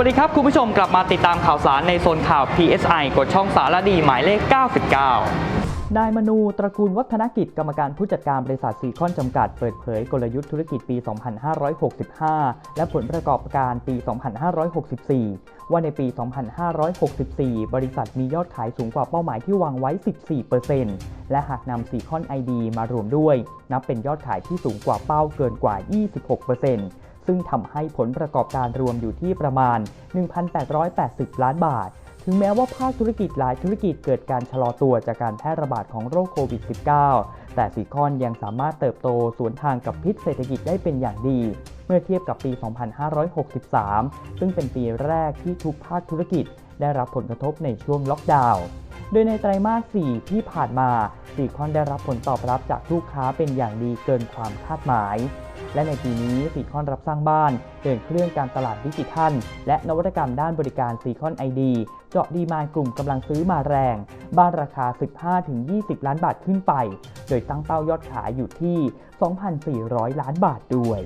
วัสดีครับคุณผู้ชมกลับมาติดตามข่าวสารในโซนข่าว PSI กดช่องสารดีหมายเลข 99 นายมนูตระกูลวัฒนกิจกรรมการผู้จัดการบริษัทซีคอนจำกัดเปิดเผยกลยุทธ์ธุรกิจปี 2565 และผลประกอบการปี 2564 ว่าในปี 2564 บริษัทมียอดขายสูงกว่าเป้าหมายที่วางไว้ 14%และหากนำซีคอน ID มารวมด้วย นับเป็นยอดขายที่สูงกว่าเป้าเกินกว่า 26% ซึ่งทำให้ผลประกอบการรวมอยู่ที่ประมาณ 1,880 ล้านบาท ถึงแม้ว่าภาคธุรกิจหลายธุรกิจเกิดการชะลอตัวจากการแพร่ระบาดของโรคโควิด -19 แต่ซีคอนยังสามารถเติบโตสวนทางกับพิษเศรษฐกิจได้เป็นอย่างดี เมื่อเทียบกับปี 2563 ซึ่งเป็นปีแรกที่ทุกภาคธุรกิจ ได้รับผลกระทบในช่วงล็อกดาวน์โดยในไตรมาส 4 ที่ผ่านมาซีคอนได้รับผลตอบรับจากลูกค้าเป็นอย่างดีเกินความคาดหมาย และในปีนี้ซีคอนรับสร้างบ้านเดินเครื่องการตลาดดิจิทัล และนวัตกรรมด้านบริการซีคอนไอดีเจาะดีมานกลุ่มกำลังซื้อมาแรง บ้านราคา 15-20 ล้านบาทขึ้นไป โดยตั้งเป้ายอดขายอยู่ที่ 2,400 ล้านบาทด้วย